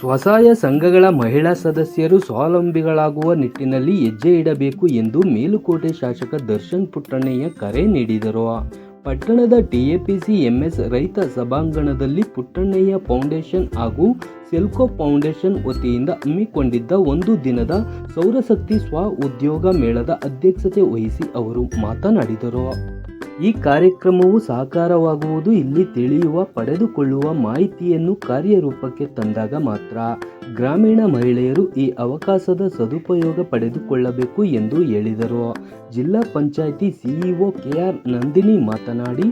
ಸ್ವಸಹಾಯ ಸಂಘಗಳ ಮಹಿಳಾ ಸದಸ್ಯರು ಸ್ವಾವಲಂಬಿಗಳಾಗುವ ನಿಟ್ಟಿನಲ್ಲಿ ಹೆಜ್ಜೆ ಇಡಬೇಕು ಎಂದು ಮೇಲುಕೋಟೆ ಶಾಸಕ ದರ್ಶನ್ ಪುಟ್ಟಣ್ಣಯ್ಯ ಕರೆ ನೀಡಿದರು. ಪಟ್ಟಣದ ಟಿಎಪಿಸಿ ಎಂಎಸ್ ರೈತ ಸಭಾಂಗಣದಲ್ಲಿ ಪುಟ್ಟಣ್ಣಯ್ಯ ಫೌಂಡೇಶನ್ ಹಾಗೂ ಸೆಲ್ಕೋ ಫೌಂಡೇಶನ್ ವತಿಯಿಂದ ಹಮ್ಮಿಕೊಂಡಿದ್ದ ಒಂದು ದಿನದ ಸೌರಶಕ್ತಿ ಸ್ವ ಉದ್ಯೋಗ ಮೇಳದ ಅಧ್ಯಕ್ಷತೆ ವಹಿಸಿ ಅವರು ಮಾತನಾಡಿದರು. ಈ ಕಾರ್ಯಕ್ರಮವು ಸಾಕಾರವಾಗುವುದು ಇಲ್ಲಿ ತಿಳಿಯುವ ಪಡೆದುಕೊಳ್ಳುವ ಮಾಹಿತಿಯನ್ನು ಕಾರ್ಯರೂಪಕ್ಕೆ ತಂದಾಗ ಮಾತ್ರ. ಗ್ರಾಮೀಣ ಮಹಿಳೆಯರು ಈ ಅವಕಾಶದ ಸದುಪಯೋಗ ಪಡೆದುಕೊಳ್ಳಬೇಕು ಎಂದು ಹೇಳಿದರು. ಜಿಲ್ಲಾ ಪಂಚಾಯಿತಿ ಸಿಇಒ ಕೆಆರ್ ನಂದಿನಿ ಮಾತನಾಡಿ,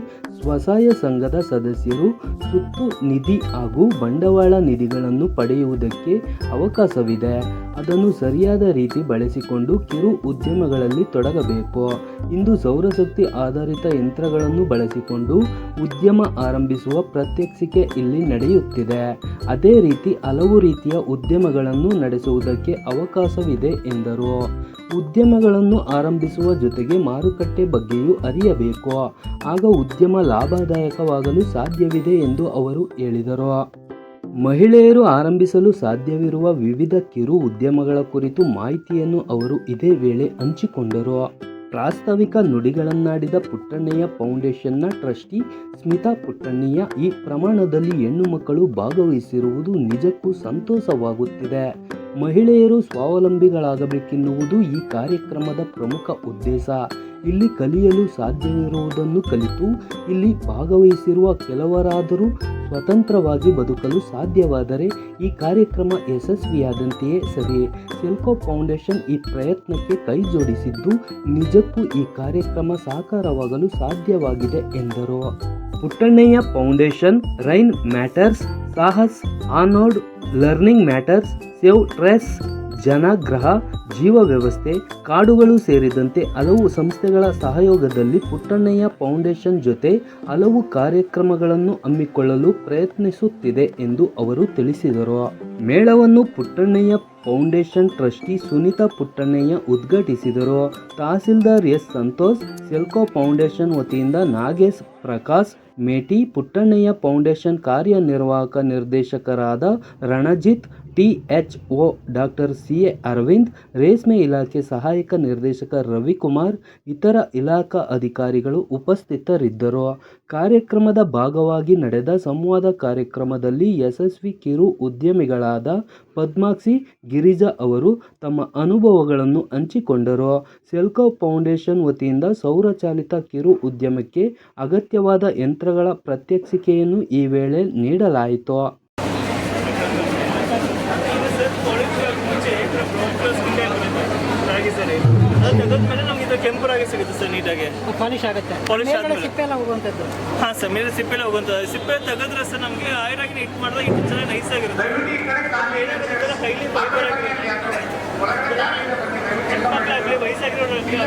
ಸ್ವಸಹಾಯ ಸಂಘದ ಸದಸ್ಯರು ಸುತ್ತು ನಿಧಿ ಹಾಗೂ ಬಂಡವಾಳ ನಿಧಿಗಳನ್ನು ಪಡೆಯುವುದಕ್ಕೆ ಅವಕಾಶವಿದೆ. ಅದನ್ನು ಸರಿಯಾದ ರೀತಿ ಬಳಸಿಕೊಂಡು ಕಿರು ಉದ್ಯಮಗಳಲ್ಲಿ ತೊಡಗಬೇಕು. ಇಂದು ಸೌರಶಕ್ತಿ ಆಧಾರಿತ ಯಂತ್ರಗಳನ್ನು ಬಳಸಿಕೊಂಡು ಉದ್ಯಮ ಆರಂಭಿಸುವ ಪ್ರತ್ಯಕ್ಷಿಕೆ ಇಲ್ಲಿ ನಡೆಯುತ್ತಿದೆ. ಅದೇ ರೀತಿ ಹಲವು ರೀತಿಯ ಉದ್ಯಮಗಳನ್ನು ನಡೆಸುವುದಕ್ಕೆ ಅವಕಾಶವಿದೆ ಎಂದರು. ಉದ್ಯಮಗಳನ್ನು ಆರಂಭಿಸುವ ಜೊತೆಗೆ ಮಾರುಕಟ್ಟೆ ಬಗ್ಗೆಯೂ ಅರಿಯಬೇಕು. ಆಗ ಉದ್ಯಮ ಲಾಭದಾಯಕವಾಗಲು ಸಾಧ್ಯವಿದೆ ಎಂದು ಅವರು ಹೇಳಿದರು. ಮಹಿಳೆಯರು ಆರಂಭಿಸಲು ಸಾಧ್ಯವಿರುವ ವಿವಿಧ ಕಿರು ಉದ್ಯಮಗಳ ಕುರಿತು ಮಾಹಿತಿಯನ್ನು ಅವರು ಇದೇ ವೇಳೆ ಹಂಚಿಕೊಂಡರು. ಪ್ರಾಸ್ತಾವಿಕ ನುಡಿಗಳನ್ನಾಡಿದ ಪುಟ್ಟಣ್ಣಯ್ಯ ಫೌಂಡೇಶನ್ನ ಟ್ರಸ್ಟಿ ಸ್ಮಿತಾ ಪುಟ್ಟಣ್ಣಯ್ಯ ಈ ಪ್ರಮಾಣದಲ್ಲಿ ಹೆಣ್ಣು ಮಕ್ಕಳು ಭಾಗವಹಿಸಿರುವುದು ನಿಜಕ್ಕೂ ಸಂತೋಷವಾಗುತ್ತಿದೆ. ಮಹಿಳೆಯರು ಸ್ವಾವಲಂಬಿಗಳಾಗಬೇಕೆನ್ನುವುದು ಈ ಕಾರ್ಯಕ್ರಮದ ಪ್ರಮುಖ ಉದ್ದೇಶ. ಇಲ್ಲಿ ಕಲಿಯಲು ಸಾಧ್ಯವಿರುವುದನ್ನು ಕಲಿತು, ಇಲ್ಲಿ ಭಾಗವಹಿಸಿರುವ ಕೆಲವರಾದರೂ ಸ್ವತಂತ್ರವಾಗಿ ಬದುಕಲು ಸಾಧ್ಯವಾದರೆ ಈ ಕಾರ್ಯಕ್ರಮ ಯಶಸ್ವಿಯಾದಂತೆಯೇ ಸರಿ ಸೆಲ್ಕೋ ಫೌಂಡೇಶನ್ ಈ ಪ್ರಯತ್ನಕ್ಕೆ ಕೈ ಜೋಡಿಸಿದ್ದು, ನಿಜಕ್ಕೂ ಈ ಕಾರ್ಯಕ್ರಮ ಸಾಕಾರವಾಗಲು ಸಾಧ್ಯವಾಗಿದೆ ಎಂದರು. Puttannaiah foundation, rain matters, Sahas anode learning matters, save trees Janagraha ಜೀವ ವ್ಯವಸ್ಥೆ ಕಾಡುಗಳು ಸೇರಿದಂತೆ ಹಲವು ಸಂಸ್ಥೆಗಳ ಸಹಯೋಗದಲ್ಲಿ ಪುಟ್ಟಣ್ಣಯ್ಯ ಫೌಂಡೇಶನ್ ಜೊತೆ ಹಲವು ಕಾರ್ಯಕ್ರಮಗಳನ್ನು ಹಮ್ಮಿಕೊಳ್ಳಲು ಪ್ರಯತ್ನಿಸುತ್ತಿದೆ ಎಂದು ಅವರು ತಿಳಿಸಿದರು. ಮೇಳವನ್ನು ಪುಟ್ಟಣ್ಣಯ್ಯ ಫೌಂಡೇಶನ್ ಟ್ರಸ್ಟಿ ಸುನೀತಾ ಪುಟ್ಟಣ್ಣಯ್ಯ ಉದ್ಘಾಟಿಸಿದರು. ತಹಸೀಲ್ದಾರ್ ಎಸ್ ಸಂತೋಷ್, ಸೆಲ್ಕೋ ಫೌಂಡೇಶನ್ ವತಿಯಿಂದ ನಾಗೇಶ್ ಪ್ರಕಾಶ್, ಮೇಟಿ ಪುಟ್ಟಣ್ಣಯ್ಯ ಫೌಂಡೇಶನ್ ಕಾರ್ಯನಿರ್ವಾಹಕ ನಿರ್ದೇಶಕರಾದ Ranjith T O doctor C A Aravind, ರೇಷ್ಮೆ ಇಲಾಖೆ ಸಹಾಯಕ ನಿರ್ದೇಶಕ ರವಿಕುಮಾರ್, ಇತರ ಇಲಾಖಾ ಅಧಿಕಾರಿಗಳು ಉಪಸ್ಥಿತರಿದ್ದರು. ಕಾರ್ಯಕ್ರಮದ ಭಾಗವಾಗಿ ನಡೆದ ಸಂವಾದ ಕಾರ್ಯಕ್ರಮದಲ್ಲಿ ಯಶಸ್ವಿ ಕಿರು ಉದ್ಯಮಿಗಳಾದ ಪದ್ಮಾಕ್ಷಿ, ಗಿರಿಜಾ ಅವರು ತಮ್ಮ ಅನುಭವಗಳನ್ನು ಹಂಚಿಕೊಂಡರು. ಸೆಲ್ಕೋ ಫೌಂಡೇಶನ್ ವತಿಯಿಂದ ಸೌರಚಾಲಿತ ಕಿರು ಉದ್ಯಮಕ್ಕೆ ಅಗತ್ಯವಾದ ಯಂತ್ರಗಳ ಪ್ರಾತ್ಯಕ್ಷಿಕೆಯನ್ನು ಈ ವೇಳೆ ನೀಡಲಾಯಿತು ರಾಗಿ ಸರ್ ಅದು ತೆಗೆದ್ಮೇಲೆ ನಮ್ಗೆ ಇದು ಕೆಂಪು ರಾಗಿ ಸಿಗುತ್ತೆ ಸರ್ ನೀಟಾಗಿ. ಪಾಲಿಶ್ ಆಗುತ್ತೆ. ಆದ್ಮೇಲೆ. ಸಿಪ್ಪೆ ಎಲ್ಲ ಹೋಗುವಂಥದ್ದು? ಹಾಂ ಸರ್ ಮೇಲೆ ಸಿಪ್ಪೆಲ್ಲ ಹೋಗುವಂಥದ್ದು. ಸಿಪ್ಪೆ ತೆಗೆದ್ರೆ ಸರ್ ನಮಗೆ ಆಯಿರಾಗಿ ಇಟ್ಟು ಮಾಡಿದಾಗ ಇಟ್ಟು ಚೆನ್ನಾಗಿ ನೈಸ್ ಆಗಿರುತ್ತೆ. ಏನಾಗುತ್ತೆ ಈ ಥರ ಕೈಲಿ ಫೈಬರ್ ಆಗಿರುತ್ತೆ ಹೆಣ್ಮಕ್ಳಾಗಲಿ ವಯಸ್ಸಾಗಿರೋರಾಗಲಿ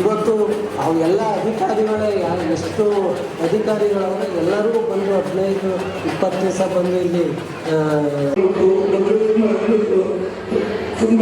ಇವತ್ತು ಅವು ಎಲ್ಲ ಅಧಿಕಾರಿಗಳೇ, ಯಾರು ಎಷ್ಟು ಅಧಿಕಾರಿಗಳವರು ಎಲ್ಲರೂ ಬಂದು ಹದಿನೈದು, ಇಪ್ಪತ್ತು ದಿವಸ ಬಂದು ಇಲ್ಲಿ ತುಂಬ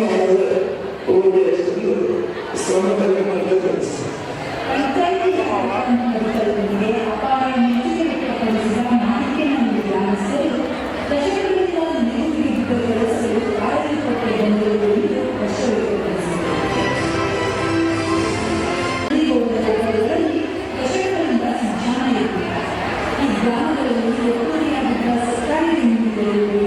ಗ್ರಾಮಗಳಲ್ಲಿ ಸರ್ಕಾರಿ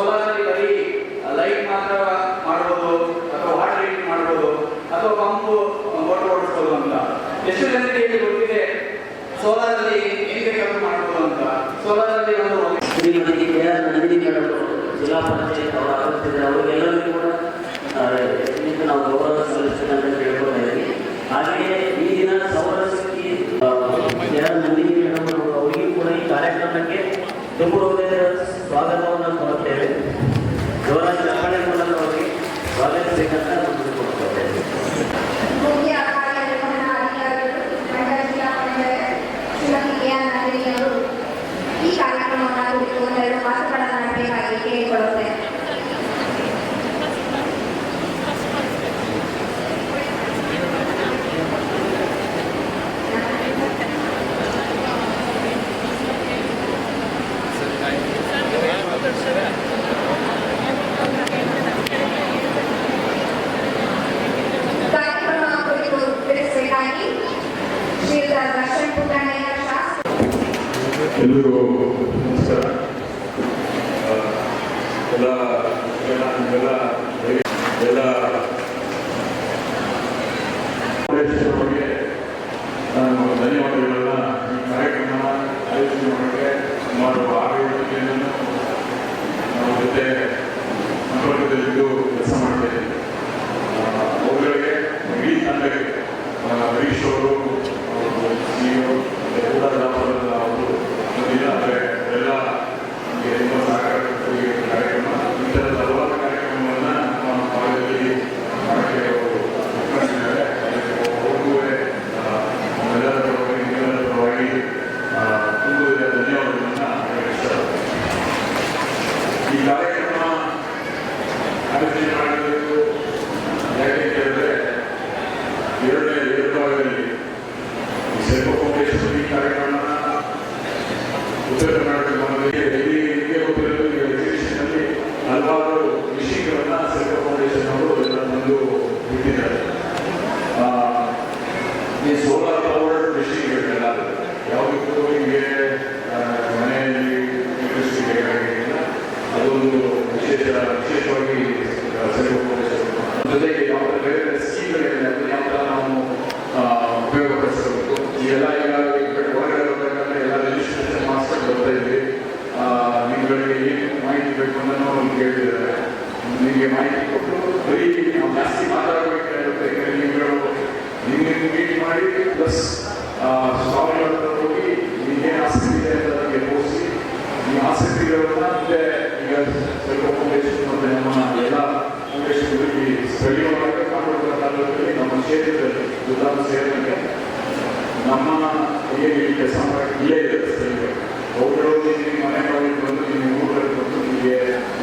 ಸೋಲಾರಲ್ಲಿ ಬರೀ ಲೈಟ್ ಮಾತ್ರ ಮಾಡ್ಬೋದು ಅಥವಾ ವಾಟರ್ ಹೀಟಿಂಗ್ ಮಾಡ್ಬೋದು ಅಥವಾ ಪಂಪು ಮೋಟರ್ ಓಡಿಸ್ಬೋದು ಅಂತ. ಎಷ್ಟು ಜನರಿಗೆ ಇಲ್ಲಿ ಗೊತ್ತಿದೆ? ಸೋಲಾರಲ್ಲಿ ಹೆಂಗೆ ಕೆಲಸ ಮಾಡ್ಬೋದು ಅಂತ. ಸೋಲಾರಲ್ಲಿ ಒಂದು ಶ್ರೀಮತಿ ಕೆ ಜಿಲ್ಲಾ ಪಂಚಾಯತ್ ಅವರು ಆಗುತ್ತಿದ್ದಾರೆ. ಅವರಿಗೆಲ್ಲರಿಗೂ ಕೂಡ ನಾವು ಗೌರವ ಸಲ್ಲಿಸ್ತೇವೆ ಅಂತ ಕೇಳ್ಕೊಳ್ತಾ ಇದ್ದೀವಿ ಹಾಗೆಯೇ ಈ ದಿನ ಸೌರಶಕ್ತಿ ಕೆ ಆರ್ ನಂದಿನಿ ಅವರಿಗೂ ಕೂಡ ಈ ಕಾರ್ಯಕ್ರಮಕ್ಕೆ ತುಂಬು ಸ್ವಾಗತ Thank you. ಎಲ್ಲರೂ ನಮಸ್ಕಾರ ಎಲ್ಲ ಎಲ್ಲ ಎಲ್ಲ ಬಗ್ಗೆ ನಾನು ಧನ್ಯವಾದಗಳನ್ನು ಈ ಕಾರ್ಯಕ್ರಮ ಆಯೋಜನೆ ಮಾಡೋಕ್ಕೆ ಸುಮಾರು ಆರು ಜನರನ್ನು ನಮ್ಮ ಜೊತೆ ಸಂಪರ್ಕದಲ್ಲಿದ್ದು ಕೆಲಸ ಮಾಡ್ತಾ ಅವುಗಳಿಗೆ ಅವರಿಗೆ ಇಡೀ ತಂಡಕ್ಕೆ ಹರೀಶ್ ಅವರು உத்தர கர்நாடக மாநில ನಿಮಗೆ ಮಾಹಿತಿ ಕೊಟ್ಟು ಬರೀ ನಾವು ಜಾಸ್ತಿ ನೀವು ನಿಮಗೆ ಮೀಟ್ ಮಾಡಿ ಪ್ಲಸ್ ಹೋಗಿ ನಿಮಗೆ ಆಸಕ್ತಿ ಇದೆ ಅಂತ ನಮಗೆ ಈ ಆಸಕ್ತಿಗಳನ್ನ ಮತ್ತೆ ಈಗ ನಮ್ಮ ಎಲ್ಲ ಫೌಂಡೇಶನ್ಗಳಿಗೆ ಸ್ಥಳೀಯವಾಗಿ ನಮ್ಮ ಕ್ಷೇತ್ರದಲ್ಲಿ ಉದಾಹರಣೆ ಸೇರಿದಂಗೆ ನಮ್ಮ ಇಲ್ಲೇ ಇರುತ್ತೆ ಮನೆ ಮಾಡಿ ಬಂದು ನಿಮಗೆ ಊರಲ್ಲಿ ಬಂದು ನಿಮಗೆ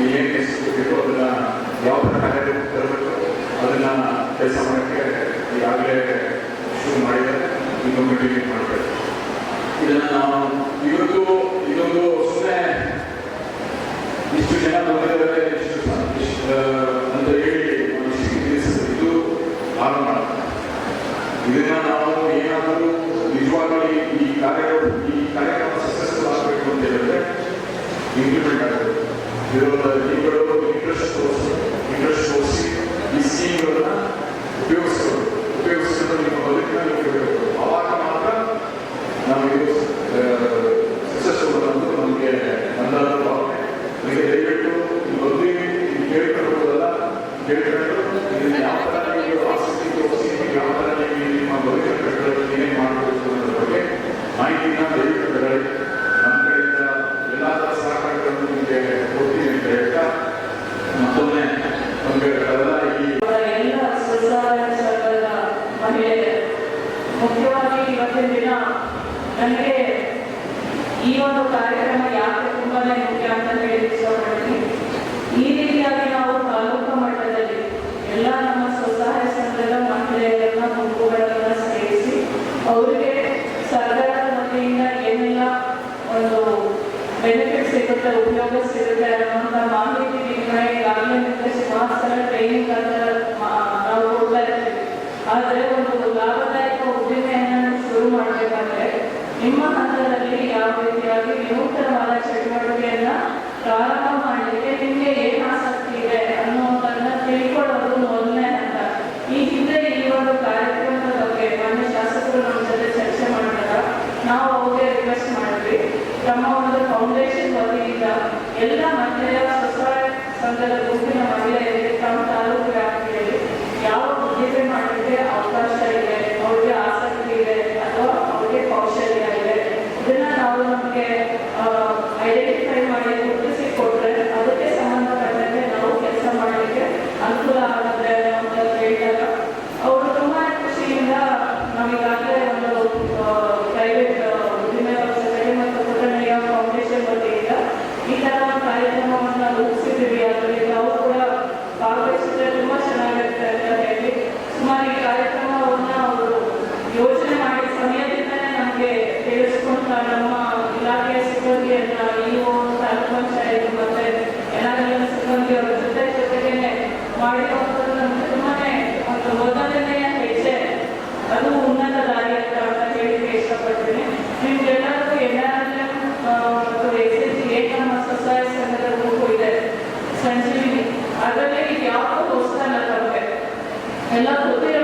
ಏನು ಎಷ್ಟು ಅದನ್ನು ಯಾವ ಥರ ಕಾರ್ಯಕ್ರಮ ತರಬೇಕು? ಅದನ್ನು ಕೆಲಸ ಮಾಡೋಕ್ಕೆ ಈಗಾಗಲೇ ಶುರು ಮಾಡಿದ್ದಾರೆ. ಇನ್ನೊಮ್ಮೆ ಮಾಡಬೇಕು. ಇದನ್ನು ನಾವು ಇವತ್ತು ಒಂದು ಕಾರ್ಯಕ್ರಮದ ಬಗ್ಗೆ ಮಾನ್ಯ ಶಾಸಕರು ನಮ್ಮ ಜೊತೆ ಚರ್ಚೆ ಮಾಡಿದಾಗ ನಾವು ಅವ್ರಿಗೆ ರಿಕ್ವೆಸ್ಟ್ ಮಾಡಿದ್ವಿ. ನಮ್ಮ ಒಂದು ಫೌಂಡೇಶನ್ ವತಿಯಿಂದ ಎಲ್ಲ ಮಹಿಳೆಯರ ಸ್ವಸಹಾಯ ಸಂಘದ எல்லாத்துக்கும்